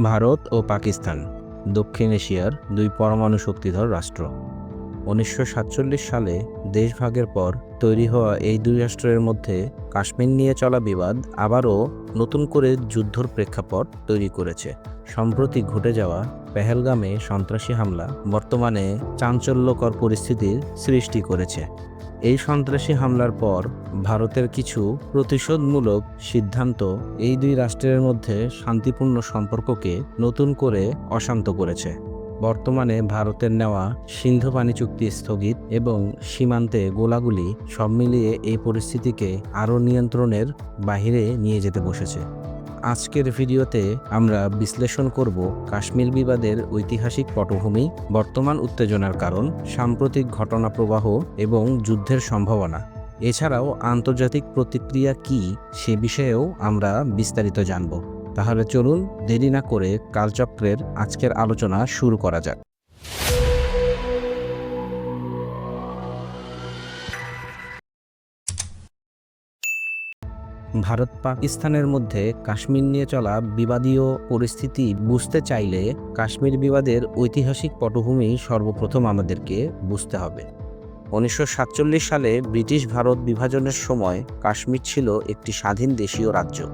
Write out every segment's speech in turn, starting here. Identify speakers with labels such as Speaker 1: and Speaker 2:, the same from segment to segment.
Speaker 1: ভারত ও পাকিস্তান, দক্ষিণ এশিয়ার দুই পরমাণু শক্তিধর রাষ্ট্র। উনিশশো সাতচল্লিশ সালে দেশভাগের পর তৈরি হওয়া এই দুই রাষ্ট্রের মধ্যে কাশ্মীর নিয়ে চলা বিবাদ আবারও নতুন করে যুদ্ধর প্রেক্ষাপট তৈরি করেছে। সম্প্রতি ঘটে যাওয়া পেহেলগামে সন্ত্রাসী হামলা বর্তমানে চাঞ্চল্যকর পরিস্থিতির সৃষ্টি করেছে। এই সন্ত্রাসী হামলার পর ভারতের কিছু প্রতিশোধমূলক সিদ্ধান্ত এই দুই রাষ্ট্রের মধ্যে শান্তিপূর্ণ সম্পর্ককে নতুন করে অশান্ত করেছে। বর্তমানে ভারতের নেওয়া সিন্ধু পানি চুক্তি স্থগিত এবং সীমান্তে গোলাগুলি সব মিলিয়ে এই পরিস্থিতিকে আরও নিয়ন্ত্রণের বাহিরে নিয়ে যেতে বসেছে। আজকের ভিডিওতে আমরা বিশ্লেষণ করব কাশ্মীর বিবাদের ঐতিহাসিক পটভূমি, বর্তমান উত্তেজনার কারণ, সাম্প্রতিক ঘটনা প্রবাহ এবং যুদ্ধের সম্ভাবনা। এছাড়াও আন্তর্জাতিক প্রতিক্রিয়া কি সে বিষয়েও আমরা বিস্তারিত জানব। তাহলে চলুন দেরি না করে কালচক্রের আজকের আলোচনা শুরু করা যাক। ভারত পাকিস্তানের মধ্যে কাশ্মীর নিয়ে চলা বিবাদীয় পরিস্থিতি বুঝতে চাইলে কাশ্মীর বিবাদের ঐতিহাসিক পটভূমি সর্বপ্রথম আমাদেরকে বুঝতে হবে। উনিশশো সাতচল্লিশ সালে ব্রিটিশ ভারত বিভাজনের সময় কাশ্মীর ছিল একটি স্বাধীন দেশীয় রাজ্য।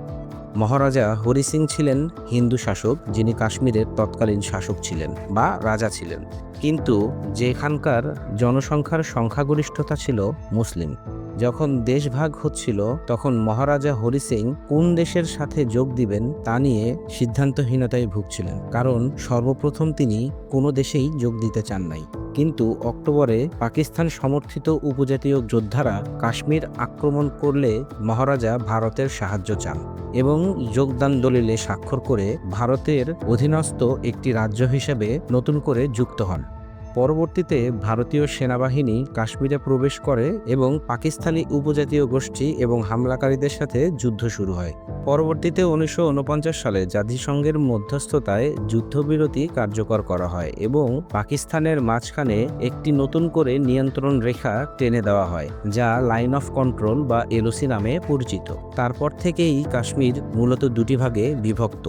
Speaker 1: মহারাজা হরি সিং ছিলেন হিন্দু শাসক, যিনি কাশ্মীরের তৎকালীন শাসক ছিলেন বা রাজা ছিলেন। কিন্তু যেখানকার জনসংখ্যার সংখ্যাগরিষ্ঠতা ছিল মুসলিম। যখন দেশ ভাগ হচ্ছিল, তখন মহারাজা হরি সিং কোন দেশের সাথে যোগ দিবেন তা নিয়ে সিদ্ধান্তহীনতায় ভুগছিলেন, কারণ সর্বপ্রথম তিনি কোনো দেশেই যোগ দিতে চান নাই। কিন্তু অক্টোবরে পাকিস্তান সমর্থিত উপজাতীয় যোদ্ধারা কাশ্মীর আক্রমণ করলে মহারাজা ভারতের সাহায্য চান এবং যোগদান দলিলে স্বাক্ষর করে ভারতের অধীনস্থ একটি রাজ্য হিসেবে নতুন করে যুক্ত হন। পরবর্তীতে ভারতীয় সেনাবাহিনী কাশ্মীরে প্রবেশ করে এবং পাকিস্তানি উপজাতীয় গোষ্ঠী এবং হামলাকারীদের সাথে যুদ্ধ শুরু হয়। পরবর্তীতে উনিশশো ঊনপঞ্চাশ সালে জাতিসংঘের মধ্যস্থতায় যুদ্ধবিরতি কার্যকর করা হয় এবং পাকিস্তানের মাঝখানে একটি নতুন করে নিয়ন্ত্রণ রেখা টেনে দেওয়া হয়, যা লাইন অফ কন্ট্রোল বা এলওসি নামে পরিচিত। তারপর থেকেই কাশ্মীর মূলত দুটি ভাগে বিভক্ত।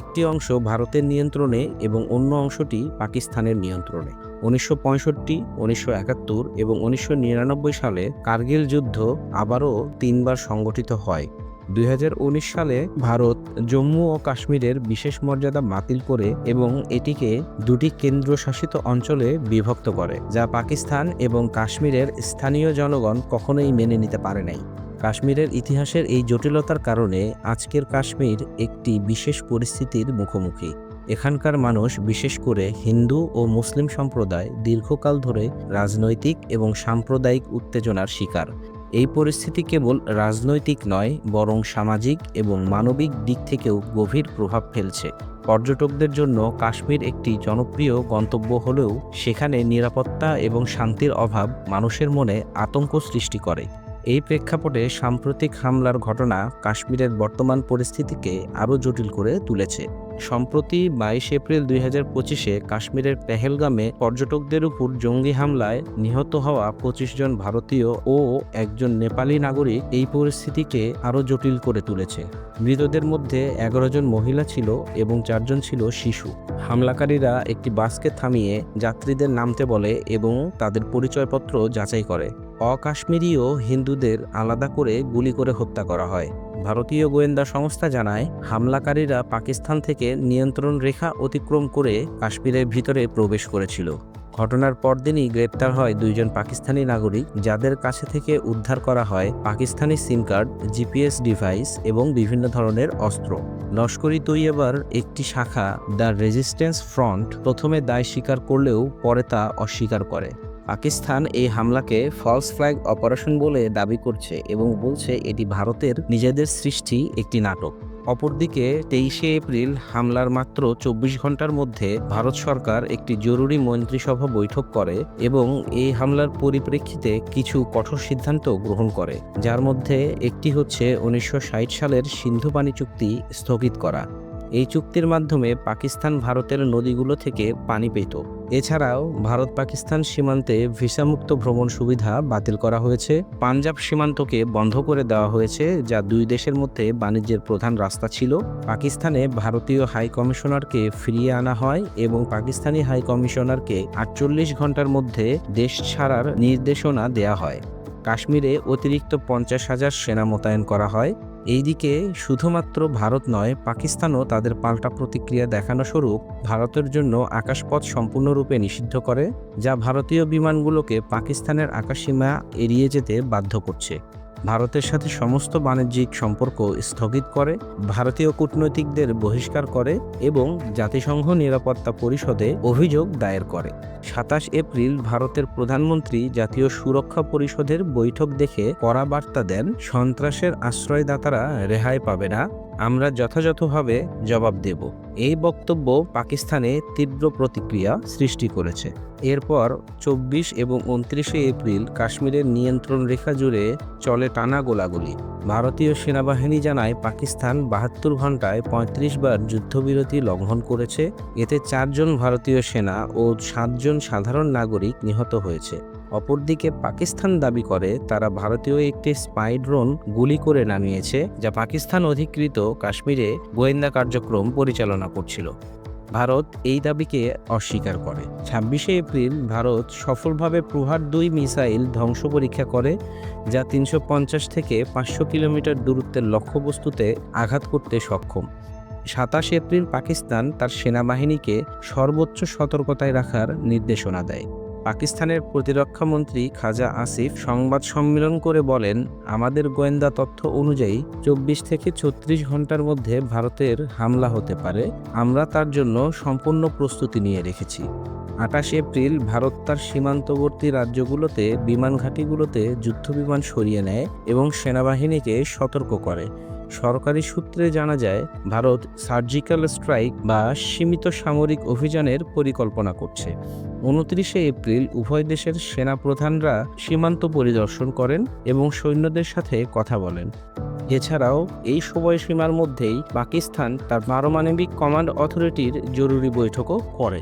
Speaker 1: একটি অংশ ভারতের নিয়ন্ত্রণে এবং অন্য অংশটি পাকিস্তানের নিয়ন্ত্রণে। উনিশশো পঁয়ষট্টি, উনিশশো একাত্তর এবং উনিশশো নিরানব্বই সালে কার্গিল যুদ্ধ আবারও তিনবার সংগঠিত হয়। দুই হাজার উনিশ সালে ভারত জম্মু ও কাশ্মীরের বিশেষ মর্যাদা বাতিল করে এবং এটিকে দুটি কেন্দ্রশাসিত অঞ্চলে বিভক্ত করে, যা পাকিস্তান এবং কাশ্মীরের স্থানীয় জনগণ কখনোই মেনে নিতে পারে নাই। কাশ্মীরের ইতিহাসের এই জটিলতার কারণে আজকের কাশ্মীর একটি বিশেষ পরিস্থিতির মুখোমুখি। এখানকার মানুষ, বিশেষ করে হিন্দু ও মুসলিম সম্প্রদায়, দীর্ঘকাল ধরে রাজনৈতিক এবং সাম্প্রদায়িক উত্তেজনার শিকার। এই পরিস্থিতি কেবল রাজনৈতিক নয়, বরং সামাজিক এবং মানবিক দিক থেকেও গভীর প্রভাব ফেলছে। পর্যটকদের জন্য কাশ্মীর একটি জনপ্রিয় গন্তব্য হলেও, সেখানে নিরাপত্তা এবং শান্তির অভাব মানুষের মনে আতঙ্ক সৃষ্টি করে। এই প্রেক্ষাপটে সাম্প্রতিক হামলার ঘটনা কাশ্মীরের বর্তমান পরিস্থিতিকে আরও জটিল করে তুলেছে। সম্প্রতি বাইশ এপ্রিল দুই হাজার পঁচিশে কাশ্মীরের পেহেলগামে পর্যটকদের উপর জঙ্গি হামলায় নিহত হওয়া পঁচিশ জন ভারতীয় ও একজন নেপালি নাগরিক এই পরিস্থিতিকে আরও জটিল করে তুলেছে। মৃতদের মধ্যে এগারো জন মহিলা ছিল এবং চারজন ছিল শিশু। হামলাকারীরা একটি বাসকে থামিয়ে যাত্রীদের নামতে বলে এবং তাদের পরিচয়পত্র যাচাই করে। অকাশ্মীরীয় হিন্দুদের আলাদা করে গুলি করে হত্যা করা হয়। ভারতীয় গোয়েন্দা সংস্থা জানায়, হামলাকারীরা পাকিস্তান থেকে নিয়ন্ত্রণ রেখা অতিক্রম করে কাশ্মীরের ভিতরে প্রবেশ করেছিল। ঘটনার পরদিনই গ্রেপ্তার হয় দুইজন পাকিস্তানি নাগরিক যাদের কাছে থেকে উদ্ধার করা হয় Pakistani SIM card, GPS device এবং বিভিন্ন ধরনের অস্ত্র। লস্করি তৈয়বার একটি শাখা দ্য রেজিস্ট্যান্স ফ্রন্ট প্রথমে দায় স্বীকার করলেও পরে তা অস্বীকার করে। পাকিস্তান এই হামলাকে ফলস ফ্ল্যাগ অপারেশন বলে দাবি করছে এবং বলছে এটি ভারতের নিজেদের সৃষ্টি একটি নাটক। অপরদিকে তেইশে এপ্রিল হামলার মাত্র চব্বিশ ঘণ্টার মধ্যে ভারত সরকার একটি জরুরি মন্ত্রিসভা বৈঠক করে এবং এই হামলার পরিপ্রেক্ষিতে কিছু কঠোর সিদ্ধান্ত গ্রহণ করে, যার মধ্যে একটি হচ্ছে উনিশশো ষাট সালের সিন্ধু পানি চুক্তি স্থগিত করা। এই চুক্তির মাধ্যমে পাকিস্তান ভারতের নদীগুলো থেকে পানি পেত। এছাড়াও ভারত পাকিস্তান সীমান্তে ভিসামুক্ত ভ্রমণ সুবিধা বাতিল করা হয়েছে। পাঞ্জাব সীমান্তকে বন্ধ করে দেওয়া হয়েছে, যা দুই দেশের মধ্যে বাণিজ্যের প্রধান রাস্তা ছিল। পাকিস্তানে ভারতীয় হাই কমিশনারকে ফিরিয়ে আনা হয় এবং পাকিস্তানি হাই কমিশনারকে আটচল্লিশ ঘণ্টার মধ্যে দেশ ছাড়ার নির্দেশনা দেয়া হয়। কাশ্মীরে অতিরিক্ত পঞ্চাশ হাজার সেনা মোতায়েন করা হয়। এইদিকে শুধুমাত্র ভারত নয়, পাকিস্তানও তাদের পাল্টা প্রতিক্রিয়া দেখানো স্বরূপ ভারতের জন্য আকাশপথ সম্পূর্ণরূপে নিষিদ্ধ করে, যা ভারতীয় বিমানগুলোকে পাকিস্তানের আকাশসীমা এড়িয়ে যেতে বাধ্য করছে। ভারতের সাথে সমস্ত বাণিজ্যিক সম্পর্ক স্থগিত করে, ভারতীয় কূটনৈতিকদের বহিষ্কার করে এবং জাতিসংঘ নিরাপত্তা পরিষদে অভিযোগ দায়ের করে। সাতাশ এপ্রিল ভারতের প্রধানমন্ত্রী জাতীয় সুরক্ষা পরিষদের বৈঠক দেখে কড়া বার্তা দেন, সন্ত্রাসের আশ্রয়দাতারা রেহাই পাবে না, আমরা যথাযথভাবে জবাব দেব। এই বক্তব্য পাকিস্তানে তীব্র প্রতিক্রিয়া সৃষ্টি করেছে। এরপর চব্বিশ এবং উনত্রিশে এপ্রিল কাশ্মীরের নিয়ন্ত্রণ রেখা জুড়ে চলে টানা গোলাগুলি। ভারতীয় সেনাবাহিনী জানায়, পাকিস্তান বাহাত্তর ঘন্টায় পঁয়ত্রিশ বার যুদ্ধবিরতি লঙ্ঘন করেছে। এতে চারজন ভারতীয় সেনা ও সাতজন সাধারণ নাগরিক নিহত হয়েছে। অপরদিকে পাকিস্তান দাবি করে, তারা ভারতীয় একটি স্পাই ড্রোন গুলি করে নামিয়েছে, যা পাকিস্তান অধিকৃত কাশ্মীরে গোয়েন্দা কার্যক্রম পরিচালনা করছিল। ভারত এই দাবিকে অস্বীকার করে। ছাব্বিশে এপ্রিল ভারত সফলভাবে প্রহার দুই মিসাইল ধ্বংস পরীক্ষা করে, যা তিনশো পঞ্চাশ থেকে পাঁচশো কিলোমিটার দূরত্বের লক্ষ্যবস্তুতে আঘাত করতে সক্ষম। সাতাশ এপ্রিল পাকিস্তান তার সেনাবাহিনীকে সর্বোচ্চ সতর্কতায় রাখার নির্দেশনা দেয়। পাকিস্তানের প্রতিরক্ষামন্ত্রী খাজা আসিফ সংবাদ সম্মেলন করে বলেন, আমাদের গোয়েন্দা তথ্য অনুযায়ী চব্বিশ থেকে ছত্রিশ ঘণ্টার মধ্যে ভারতের হামলা হতে পারে। আমরা তার জন্য সম্পূর্ণ প্রস্তুতি নিয়ে রেখেছি। আঠাশ এপ্রিল ভারত তার সীমান্তবর্তী রাজ্যগুলোতে বিমান ঘাঁটিগুলোতে যুদ্ধবিমান সরিয়ে নেয় এবং সেনাবাহিনীকে সতর্ক করে। সরকারি সূত্রে জানা যায়, ভারত সার্জিক্যাল স্ট্রাইক বা সীমিত সামরিক অভিযানের পরিকল্পনা করছে। উনত্রিশে এপ্রিল উভয় দেশের সেনাপ্রধানরা সীমান্ত পরিদর্শন করেন এবং সৈন্যদের সাথে কথা বলেন। এছাড়াও, এই সময়সীমার মধ্যেই পাকিস্তান তার পারমাণবিক কমান্ড অথরিটির জরুরি বৈঠকও করে।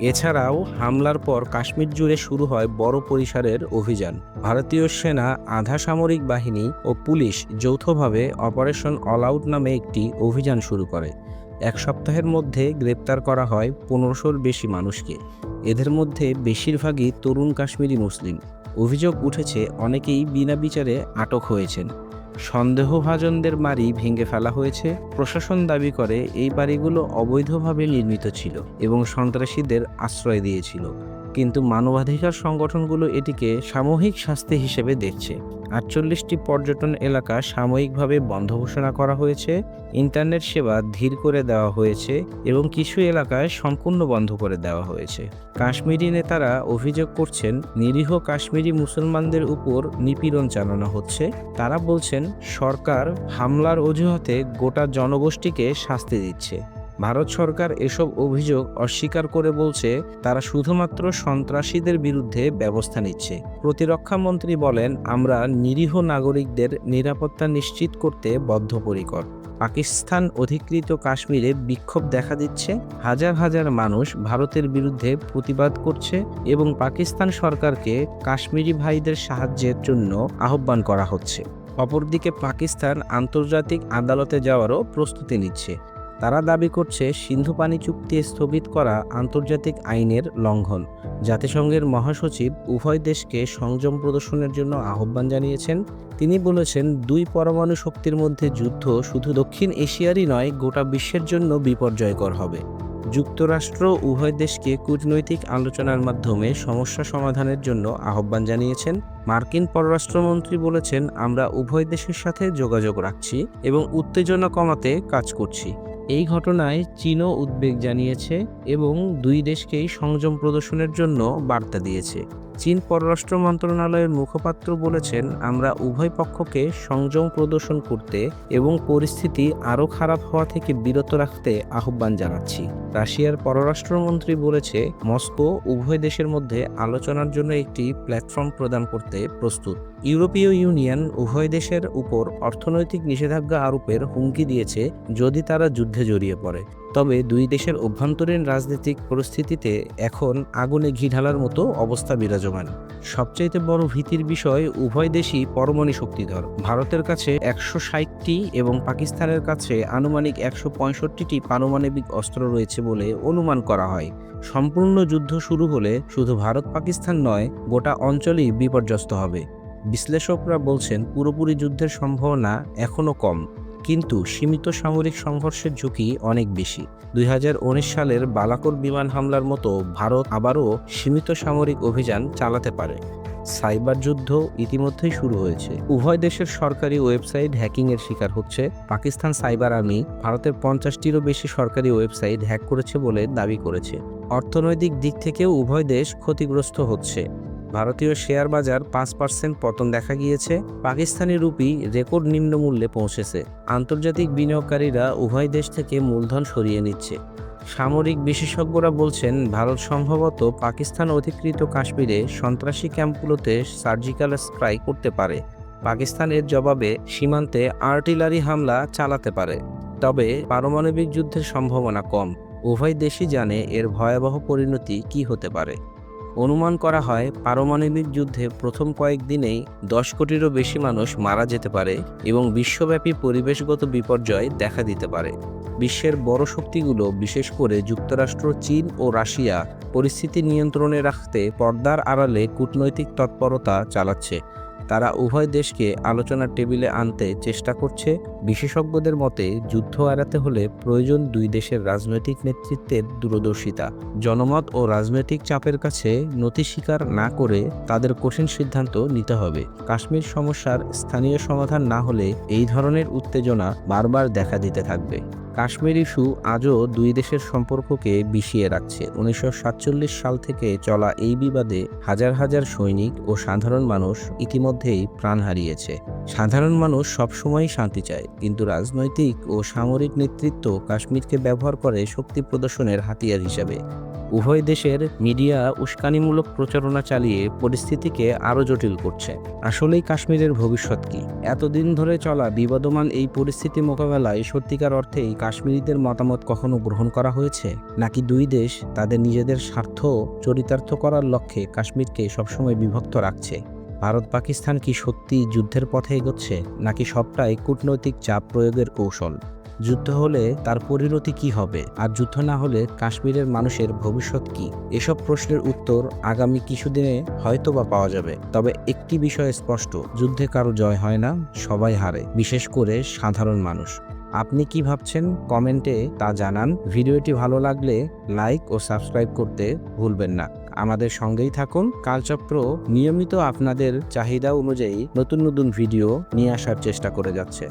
Speaker 1: এছাড়াও হামলার পর কাশ্মীর জুড়ে শুরু হয় বড় পরিসরের অভিযান। ভারতীয় সেনা আধা সামরিক বাহিনী ও পুলিশ যৌথভাবে অপারেশন অল আউট নামে একটি অভিযান শুরু করে। এক সপ্তাহের মধ্যে গ্রেপ্তার করা হয় পনেরোশোর বেশি মানুষকে। এদের মধ্যে বেশিরভাগই তরুণ কাশ্মীরি মুসলিম। অভিযোগ উঠেছে, অনেকেই বিনা বিচারে আটক হয়েছেন। সন্দেহভাজনদের বাড়ি ভেঙে ফেলা হয়েছে। প্রশাসন দাবি করে, এই বাড়িগুলো অবৈধভাবে নির্মিত ছিল এবং সন্ত্রাসীদের আশ্রয় দিয়েছিল। কিন্তু মানবাধিকার সংগঠনগুলো এটিকে সামূহিক শাস্তি হিসেবে দেখছে। আটচল্লিশটি পর্যটন এলাকা সাময়িকভাবে বন্ধ ঘোষণা করা হয়েছে, ইন্টারনেট সেবা ধীর করে দেওয়া হয়েছে এবং কিছু এলাকায় সম্পূর্ণ বন্ধ করে দেওয়া হয়েছে। কাশ্মীরি নেতারা অভিযোগ করছেন, নিরীহ কাশ্মীরি মুসলমানদের উপর নিপীড়ন চালানো হচ্ছে। তারা বলছেন, সরকার হামলার অজুহাতে গোটা জনগোষ্ঠীকে শাস্তি দিচ্ছে। ভারত সরকার এসব অভিযোগ অস্বীকার করে বলছে, তারা শুধুমাত্র সন্ত্রাসীদের বিরুদ্ধে ব্যবস্থা নিচ্ছে। প্রতিরক্ষা মন্ত্রী বলেন, আমরা নিরীহ নাগরিকদের নিরাপত্তা নিশ্চিত করতে বদ্ধপরিকর। পাকিস্তান অধিকৃত কাশ্মীরে বিক্ষোভ দেখা দিচ্ছে, হাজার হাজার মানুষ ভারতের বিরুদ্ধে প্রতিবাদ করছে এবং পাকিস্তান সরকারকে কাশ্মীরি ভাইদের সাহায্যের জন্য আহ্বান করা হচ্ছে। অপরদিকে পাকিস্তান আন্তর্জাতিক আদালতে যাওয়ারও প্রস্তুতি নিচ্ছে। তারা দাবি করছে সিন্ধু পানি চুক্তি স্থগিত করা আন্তর্জাতিক আইনের লঙ্ঘন। জাতিসংঘের মহাসচিব উভয় দেশকে সংযম প্রদর্শনের জন্য আহ্বান জানিয়েছেন। তিনি বলেছেন, দুই পরমাণু শক্তির মধ্যে যুদ্ধ শুধু দক্ষিণ এশিয়ারই নয়, গোটা বিশ্বের জন্য বিপর্যয়কর হবে। যুক্তরাষ্ট্র উভয় দেশকে কূটনৈতিক আলোচনার মাধ্যমে সমস্যা সমাধানের জন্য আহ্বান জানিয়েছেন। মার্কিন পররাষ্ট্রমন্ত্রী বলেছেন, আমরা উভয় দেশের সাথে যোগাযোগ রাখছি এবং উত্তেজনা কমাতে কাজ করছি। এই ঘটনায় চীনও উদ্বেগ জানিয়েছে এবং দুই দেশকেই সংযম প্রদর্শনের জন্য বার্তা দিয়েছে। চীন পররাষ্ট্র মন্ত্রণালয়ের মুখপাত্র বলেছেন, আমরা উভয় পক্ষকে সংযম প্রদর্শন করতে এবং পরিস্থিতি আরও খারাপ হওয়া থেকে বিরত রাখতে আহ্বান জানাচ্ছি। রাশিয়ার পররাষ্ট্রমন্ত্রী বলেছে, মস্কো উভয় দেশের মধ্যে আলোচনার জন্য একটি প্ল্যাটফর্ম প্রদান করতে প্রস্তুত। ইউরোপীয় ইউনিয়ন উভয় দেশের উপর অর্থনৈতিক নিষেধাজ্ঞা আরোপের হুমকি দিয়েছে যদি তারা যুদ্ধে জড়িয়ে পড়ে। তবে দুই দেশের অভ্যন্তরীণ রাজনৈতিক পরিস্থিতিতে এখন আগুনে ঘি ঢালার মতো অবস্থা বিরাজমান। সবচাইতে বড় ভীতির বিষয়, উভয় দেশই পরমাণু শক্তিধর। ভারতের কাছে একশো ষাটটি এবং পাকিস্তানের কাছে আনুমানিক একশো পঁয়ষট্টিটি পারমাণবিক অস্ত্র রয়েছে বলে অনুমান করা হয়। সম্পূর্ণ যুদ্ধ শুরু হলে শুধু ভারত পাকিস্তান নয়, গোটা অঞ্চলই বিপর্যস্ত হবে। বিশ্লেষকরা বলছেন, পুরোপুরি যুদ্ধের সম্ভাবনা এখনও কম। কিন্তু সীমিত সামরিক সংঘর্ষের ঝুঁকি অনেক বেশি। দুই হাজার উনিশ সালের বালাকোট বিমান হামলার মতো ভারত আবারও সীমিত সামরিক অভিযান চালাতে পারে। সাইবার যুদ্ধ ইতিমধ্যেই শুরু হয়েছে। উভয় দেশের সরকারি ওয়েবসাইট হ্যাকিংয়ের শিকার হচ্ছে। পাকিস্তান সাইবার আর্মি ভারতের পঞ্চাশটিরও বেশি সরকারি ওয়েবসাইট হ্যাক করেছে বলে দাবি করেছে। অর্থনৈতিক দিক থেকেও উভয় দেশ ক্ষতিগ্রস্ত হচ্ছে। ভারতীয় শেয়ার বাজার পাঁচ পার্সেন্ট পতন দেখা গিয়েছে। পাকিস্তানি রুপি রেকর্ড নিম্ন মূল্যে পৌঁছেছে। আন্তর্জাতিক বিনিয়োগকারীরা উভয় দেশ থেকে মূলধন সরিয়ে নিচ্ছে। সামরিক বিশেষজ্ঞরা বলছেন, ভারত সম্ভবত পাকিস্তান অধিকৃত কাশ্মীরে সন্ত্রাসী ক্যাম্পগুলোতে সার্জিক্যাল স্ট্রাইক করতে পারে। পাকিস্তান এর জবাবে সীমান্তে আর্টিলারি হামলা চালাতে পারে। তবে পারমাণবিক যুদ্ধের সম্ভাবনা কম। উভয় দেশই জানে এর ভয়াবহ পরিণতি কী হতে পারে। অনুমান করা হয় পারমাণবিক যুদ্ধে প্রথম কয়েকদিনেই দশ কোটিরও বেশি মানুষ মারা যেতে পারে এবং বিশ্বব্যাপী পরিবেশগত বিপর্যয় দেখা দিতে পারে। বিশ্বের বড় শক্তিগুলো, বিশেষ করে যুক্তরাষ্ট্র, চীন ও রাশিয়া, পরিস্থিতি নিয়ন্ত্রণে রাখতে পর্দার আড়ালে কূটনৈতিক তৎপরতা চালাচ্ছে। তারা উভয় দেশকে আলোচনার টেবিলে আনতে চেষ্টা করছে। বিশেষজ্ঞদের মতে, যুদ্ধ এড়াতে হলে প্রয়োজন দুই দেশের রাজনৈতিক নেতৃত্বের দূরদর্শিতা। জনমত ও রাজনৈতিক চাপের কাছে নথি স্বীকার না করে তাদের কঠিন সিদ্ধান্ত নিতে হবে। কাশ্মীর সমস্যার স্থানীয় সমাধান না হলে এই ধরনের উত্তেজনা বারবার দেখা দিতে থাকবে। কাশ্মীর ইস্যু আজও দুই দেশের সম্পর্ককে বিষিয়ে রাখছে। উনিশশো সাতচল্লিশ সাল থেকে চলা এই বিবাদে হাজার হাজার সৈনিক ও সাধারণ মানুষ ইতিমধ্যেই প্রাণ হারিয়েছে। সাধারণ মানুষ সবসময়ই শান্তি চায়, কিন্তু রাজনৈতিক ও সামরিক নেতৃত্ব কাশ্মীরকে ব্যবহার করে শক্তি প্রদর্শনের হাতিয়ার হিসেবে। উভয় দেশের মিডিয়া উস্কানিমূলক প্রচারণা চালিয়ে পরিস্থিতিকে আরও জটিল করছে। আসলেই কাশ্মীরের ভবিষ্যৎ কি? এতদিন ধরে চলা বিবাদমান এই পরিস্থিতি মোকাবেলায় সত্যিকার অর্থেই কাশ্মীরিদের মতামত কখনো গ্রহণ করা হয়েছে? নাকি দুই দেশ তাদের নিজেদের স্বার্থ চরিতার্থ করার লক্ষ্যে কাশ্মীরকে সবসময় বিভক্ত রাখছে? ভারত পাকিস্তান কি সত্যি যুদ্ধের পথে এগোচ্ছে? নাকি সবটাই কূটনৈতিক চাপ প্রয়োগের কৌশল? যুদ্ধ হলে তার পরিণতি কি হবে? আর যুদ্ধ না হলে কাশ্মীরের মানুষের ভবিষ্যৎ কি? এসব প্রশ্নের উত্তর আগামী কিছুদিনে হয়তো বা পাওয়া যাবে। তবে একটি বিষয় স্পষ্ট, যুদ্ধে কারও জয় হয় না, সবাই হারে, বিশেষ করে সাধারণ মানুষ। আপনি কি ভাবছেন? কমেন্টে তা জানান। ভিডিওটি ভালো লাগলে লাইক ও সাবস্ক্রাইব করতে ভুলবেন না। আমাদের সঙ্গেই থাকুন। কালচক্র নিয়মিত আপনাদের চাহিদা অনুযায়ী নতুন নতুন ভিডিও নিয়ে আসার চেষ্টা করে যাচ্ছে।